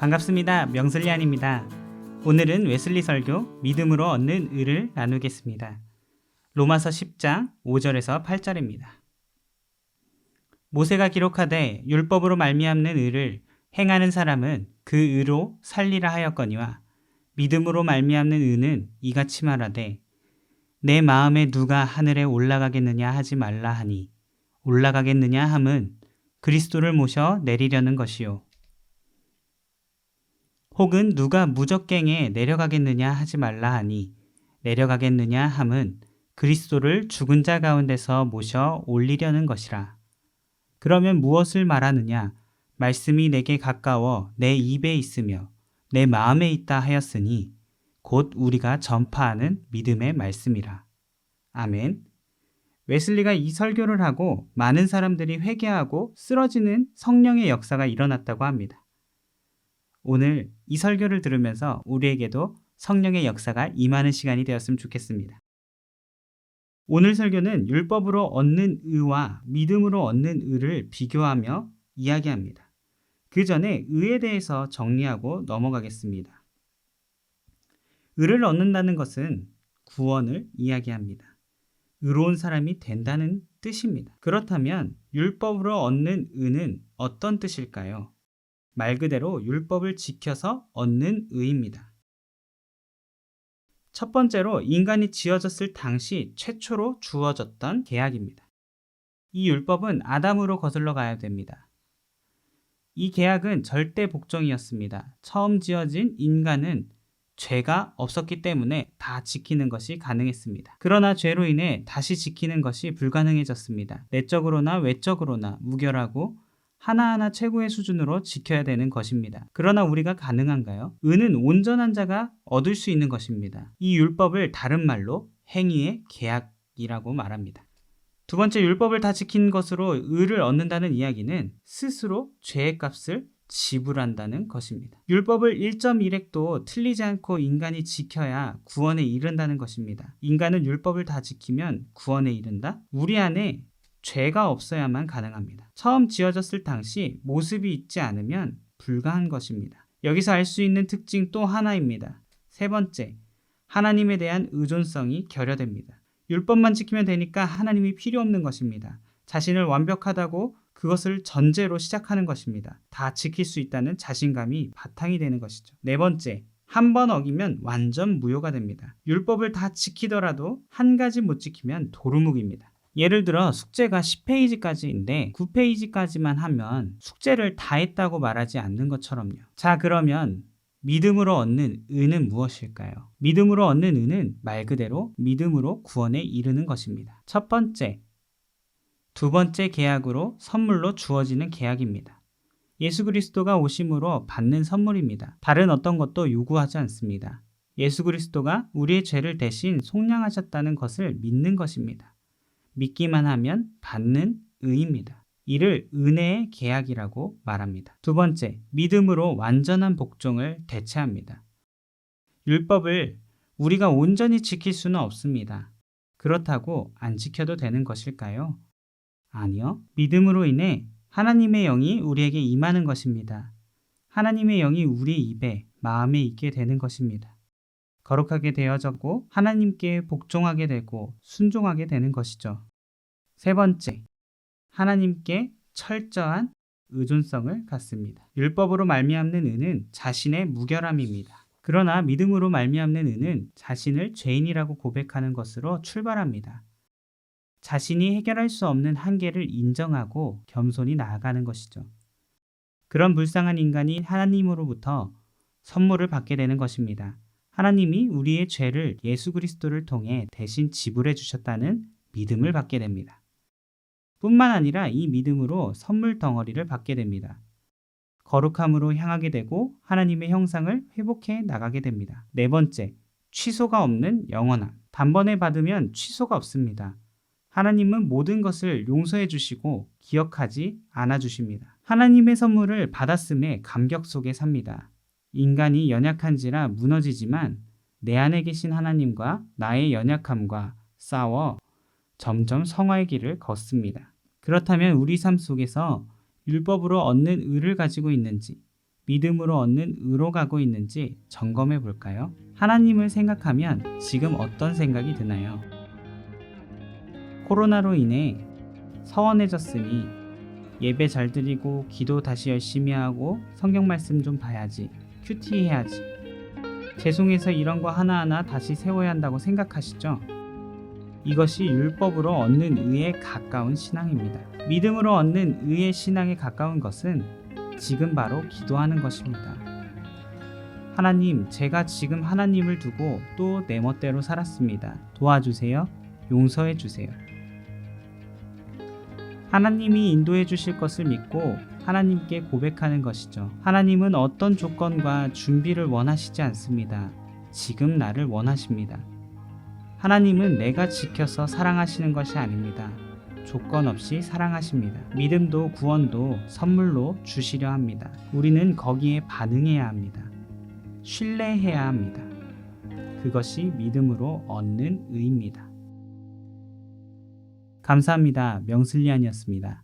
반갑습니다. 명슬리안입니다. 오늘은 웨슬리 설교 믿음으로 얻는 의를 나누겠습니다. 로마서 10장 5절에서 8절입니다. 모세가 기록하되 율법으로 말미암는 의를 행하는 사람은 그 의로 살리라 하였거니와 믿음으로 말미암는 의는 이같이 말하되 내 마음에 누가 하늘에 올라가겠느냐 하지 말라 하니 올라가겠느냐 함은 그리스도를 모셔 내리려는 것이요 혹은 누가 무적갱에 내려가겠느냐 하지 말라 하니 내려가겠느냐 함은 그리스도를 죽은 자 가운데서 모셔 올리려는 것이라. 그러면 무엇을 말하느냐? 말씀이 내게 가까워 내 입에 있으며 내 마음에 있다 하였으니 곧 우리가 전파하는 믿음의 말씀이라. 아멘. 웨슬리가 이 설교를 하고 많은 사람들이 회개하고 쓰러지는 성령의 역사가 일어났다고 합니다. 오늘 이 설교를 들으면서 우리에게도 성령의 역사가 임하는 시간이 되었으면 좋겠습니다. 오늘 설교는 율법으로 얻는 의와 믿음으로 얻는 의를 비교하며 이야기합니다. 그 전에 의에 대해서 정리하고 넘어가겠습니다. 의를 얻는다는 것은 구원을 이야기합니다. 의로운 사람이 된다는 뜻입니다. 그렇다면 율법으로 얻는 의는 어떤 뜻일까요? 말 그대로 율법을 지켜서 얻는 의입니다. 첫 번째로 인간이 지어졌을 당시 최초로 주어졌던 계약입니다. 이 율법은 아담으로 거슬러 가야 됩니다. 이 계약은 절대 복종이었습니다. 처음 지어진 인간은 죄가 없었기 때문에 다 지키는 것이 가능했습니다. 그러나 죄로 인해 다시 지키는 것이 불가능해졌습니다. 내적으로나 외적으로나 무결하고 하나하나 최고의 수준으로 지켜야 되는 것입니다. 그러나 우리가 가능한가요? 의는 온전한 자가 얻을 수 있는 것입니다. 이 율법을 다른 말로 행위의 계약이라고 말합니다. 두 번째 율법을 다 지킨 것으로 의를 얻는다는 이야기는 스스로 죄의 값을 지불한다는 것입니다. 율법을 1.1획도 틀리지 않고 인간이 지켜야 구원에 이른다는 것입니다. 인간은 율법을 다 지키면 구원에 이른다? 우리 안에 죄가 없어야만 가능합니다. 처음 지어졌을 당시 모습이 있지 않으면 불가한 것입니다. 여기서 알 수 있는 특징 또 하나입니다. 세 번째, 하나님에 대한 의존성이 결여됩니다. 율법만 지키면 되니까 하나님이 필요 없는 것입니다. 자신을 완벽하다고 그것을 전제로 시작하는 것입니다. 다 지킬 수 있다는 자신감이 바탕이 되는 것이죠. 네 번째, 한 번 어기면 완전 무효가 됩니다. 율법을 다 지키더라도 한 가지 못 지키면 도루묵입니다. 예를 들어 숙제가 10페이지까지인데 9페이지까지만 하면 숙제를 다 했다고 말하지 않는 것처럼요. 자, 그러면 믿음으로 얻는 의는 무엇일까요? 믿음으로 얻는 의는 말 그대로 믿음으로 구원에 이르는 것입니다. 첫 번째, 두 번째 계약으로 선물로 주어지는 계약입니다. 예수 그리스도가 오심으로 받는 선물입니다. 다른 어떤 것도 요구하지 않습니다. 예수 그리스도가 우리의 죄를 대신 속량하셨다는 것을 믿는 것입니다. 믿기만 하면 받는 의입니다. 이를 은혜의 계약이라고 말합니다. 두 번째, 믿음으로 완전한 복종을 대체합니다. 율법을 우리가 온전히 지킬 수는 없습니다. 그렇다고 안 지켜도 되는 것일까요? 아니요. 믿음으로 인해 하나님의 영이 우리에게 임하는 것입니다. 하나님의 영이 우리 입에, 마음에 있게 되는 것입니다. 거룩하게 되어졌고 하나님께 복종하게 되고 순종하게 되는 것이죠. 세 번째, 하나님께 철저한 의존성을 갖습니다. 율법으로 말미암는 의는 자신의 무결함입니다. 그러나 믿음으로 말미암는 의는 자신을 죄인이라고 고백하는 것으로 출발합니다. 자신이 해결할 수 없는 한계를 인정하고 겸손히 나아가는 것이죠. 그런 불쌍한 인간이 하나님으로부터 선물을 받게 되는 것입니다. 하나님이 우리의 죄를 예수 그리스도를 통해 대신 지불해 주셨다는 믿음을 받게 됩니다. 뿐만 아니라 이 믿음으로 선물 덩어리를 받게 됩니다. 거룩함으로 향하게 되고 하나님의 형상을 회복해 나가게 됩니다. 네 번째, 취소가 없는 영원함. 단번에 받으면 취소가 없습니다. 하나님은 모든 것을 용서해 주시고 기억하지 않아 주십니다. 하나님의 선물을 받았음에 감격 속에 삽니다. 인간이 연약한지라 무너지지만 내 안에 계신 하나님과 나의 연약함과 싸워 점점 성화의 길을 걷습니다. 그렇다면 우리 삶 속에서 율법으로 얻는 의를 가지고 있는지, 믿음으로 얻는 의로 가고 있는지 점검해 볼까요? 하나님을 생각하면 지금 어떤 생각이 드나요? 코로나로 인해 서원해졌으니 예배 잘 드리고 기도 다시 열심히 하고 성경 말씀 좀 봐야지 큐티 해야지 죄송해서 이런 거 하나하나 다시 세워야 한다고 생각하시죠? 이것이 율법으로 얻는 의에 가까운 신앙입니다. 믿음으로 얻는 의의 신앙에 가까운 것은 지금 바로 기도하는 것입니다. 하나님, 제가 지금 하나님을 두고 또 내 멋대로 살았습니다. 도와주세요. 용서해 주세요. 하나님이 인도해 주실 것을 믿고 하나님께 고백하는 것이죠. 하나님은 어떤 조건과 준비를 원하시지 않습니다. 지금 나를 원하십니다. 하나님은 내가 지켜서 사랑하시는 것이 아닙니다. 조건 없이 사랑하십니다. 믿음도 구원도 선물로 주시려 합니다. 우리는 거기에 반응해야 합니다. 신뢰해야 합니다. 그것이 믿음으로 얻는 의입니다. 감사합니다. 명슬리안이었습니다.